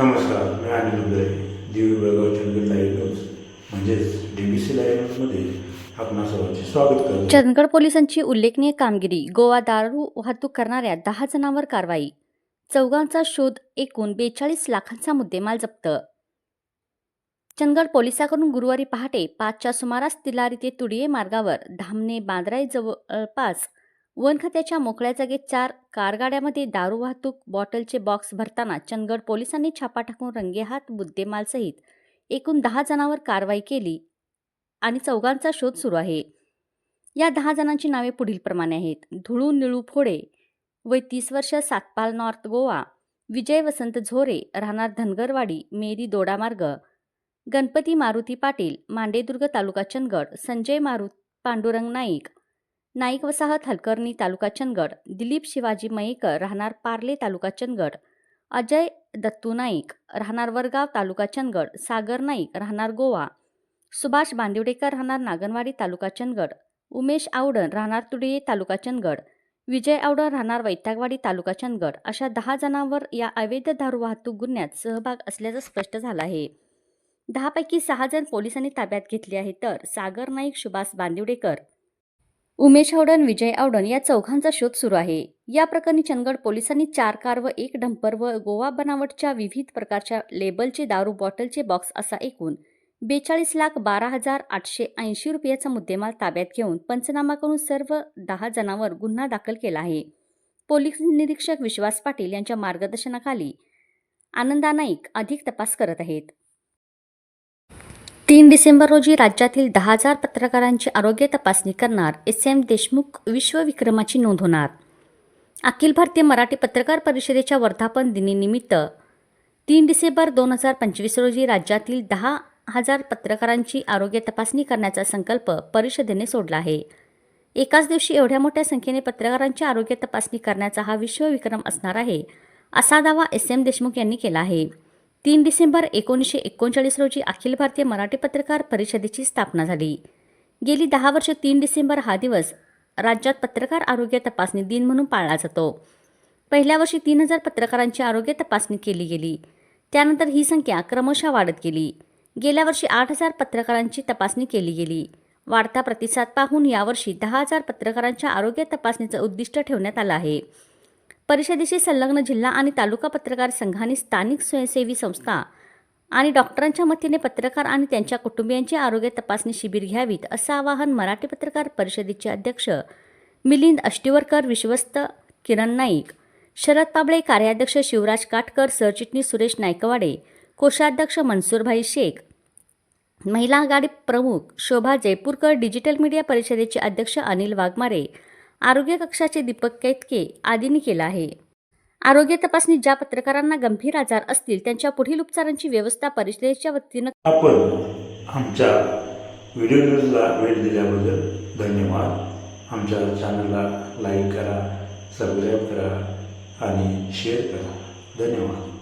नमस्कार मी Anil Uday दिवी Belgaum Chandgad live news म्हणजेच डी बी सी लाईव्ह न्यूजमध्ये आपणा सर्वांचे स्वागत करतो. चंदगड पोलिसांची उल्लेखनीय कामगिरी गोवा दारू वाहतूक करणाऱ्या दहा जणांवर कारवाई. चौघांचा शोध एकूण बेचाळीस लाखांचा मुद्देमाल जप्त. चंदगड पोलिसांकडून गुरुवारी पहाटे पाचच्या सुमारास तिलारी ते तुडिये मार्गावर धामणे बांद्राई जवळपास वन खात्याच्या मोकळ्या जागेत चार कारगाड्यामध्ये दारू वाहतूक बॉटलचे बॉक्स भरताना चंदगड पोलिसांनी छापा टाकून रंगेहात मुद्देमालसहित एकूण दहा जणांवर कारवाई केली आणि चौघांचा शोध सुरू आहे. या दहा जणांची नावे पुढीलप्रमाणे आहेत. धुळू निळू फोडे वय तीस वर्ष सातपाल नॉर्थ गोवा विजय वसंत झोरे राहणार धनगरवाडी मेरी दोडामार्ग गणपती मारुती पाटील मांडेदुर्ग तालुका चंदगड संजय मारुत पांडुरंग नाईक नाईक वसाहत हलकर्णी तालुका चंदगड. दिलीप शिवाजी मयेकर राहणार पार्ले तालुका चंदगड. अजय दत्तू नाईक राहणार वरगाव तालुका चंदगड. सागर नाईक राहणार गोवा. सुभाष बांदिवडेकर राहणार नागनवाडी तालुका चंदगड. उमेश आवडण राहणार तुडिये तालुका चंदगड. विजय आवडण राहणार वैतागवाडी तालुका चंदगड. अशा दहा जणांवर या अवैध दारू वाहतूक गुन्ह्यात सहभाग असल्याचं स्पष्ट झालं आहे. दहापैकी सहा जण पोलिसांनी ताब्यात घेतले आहे तर सागर नाईक सुभाष बांदिवडेकर उमेश आवडण विजय आवडण या चौघांचा शोध सुरू आहे. या प्रकरणी चंदगड पोलिसांनी चार कार व एक डंपर व गोवा बनावटच्या विविध प्रकारच्या लेबलचे दारू बॉटलचे बॉक्स असा एकूण बेचाळीस लाख बारा हजार आठशे ऐंशी रुपयाचा मुद्देमाल ताब्यात घेऊन पंचनामा करून सर्व दहा जणांवर गुन्हा दाखल केला आहे. पोलीस निरीक्षक विश्वास पाटील यांच्या मार्गदर्शनाखाली आनंदा नाईक अधिक तपास करत आहेत. तीन डिसेंबर रोजी राज्यातील दहा हजार पत्रकारांची आरोग्य तपासणी करणार एस एम देशमुख विश्वविक्रमाची नोंद होणार. अखिल भारतीय मराठी पत्रकार परिषदेच्या वर्धापन दिनीनिमित्त तीन डिसेंबर दोन हजार पंचवीस रोजी राज्यातील दहा हजार पत्रकारांची आरोग्य तपासणी करण्याचा संकल्प परिषदेने सोडला आहे. एकाच दिवशी एवढ्या मोठ्या संख्येने पत्रकारांची आरोग्य तपासणी करण्याचा हा विश्वविक्रम असणार आहे असा दावा एस एम देशमुख यांनी केला आहे. तीन डिसेंबर एकोणीसशे एकोणचाळीस रोजी अखिल भारतीय मराठी पत्रकार परिषदेची स्थापना झाली. गेली दहा वर्ष तीन डिसेंबर हा दिवस राज्यात पत्रकार आरोग्य तपासणी दिन म्हणून पाळला जातो. पहिल्या वर्षी तीन हजार पत्रकारांची आरोग्य तपासणी केली गेली. त्यानंतर ही संख्या क्रमशः वाढत गेली. गेल्या वर्षी आठ हजार पत्रकारांची तपासणी केली गेली. वाढता प्रतिसाद पाहून यावर्षी दहा हजार पत्रकारांच्या आरोग्य तपासणीचं उद्दिष्ट ठेवण्यात आलं आहे. परिषदेशी संलग्न जिल्हा आणि तालुका पत्रकार संघाने स्थानिक स्वयंसेवी संस्था आणि डॉक्टरांच्या मतीने पत्रकार आणि त्यांच्या कुटुंबियांची आरोग्य तपासणी शिबिर घ्यावीत असं आवाहन मराठी पत्रकार परिषदेचे अध्यक्ष मिलिंद अष्टीवरकर विश्वस्त किरण नाईक शरद पाबळे कार्याध्यक्ष शिवराज काटकर सरचिटणीस सुरेश नायकवाडे कोषाध्यक्ष मनसूरभाई शेख महिला आघाडी प्रमुख शोभा जयपूरकर डिजिटल मीडिया परिषदेचे अध्यक्ष अनिल वाघमारे आरोग्य कक्षाचे दीपक कैतके आदींनी केलं आहे. आरोग्य तपासणी ज्या पत्रकारांना गंभीर आजार असतील त्यांच्या पुढील उपचारांची व्यवस्था परिषदेच्या वतीनं आपण आमच्या व्हिडिओ न्यूजला वेळ दिल्याबद्दल धन्यवाद. आमच्या चॅनलला लाईक करा सबस्क्राईब करा आणि शेअर करा. धन्यवाद.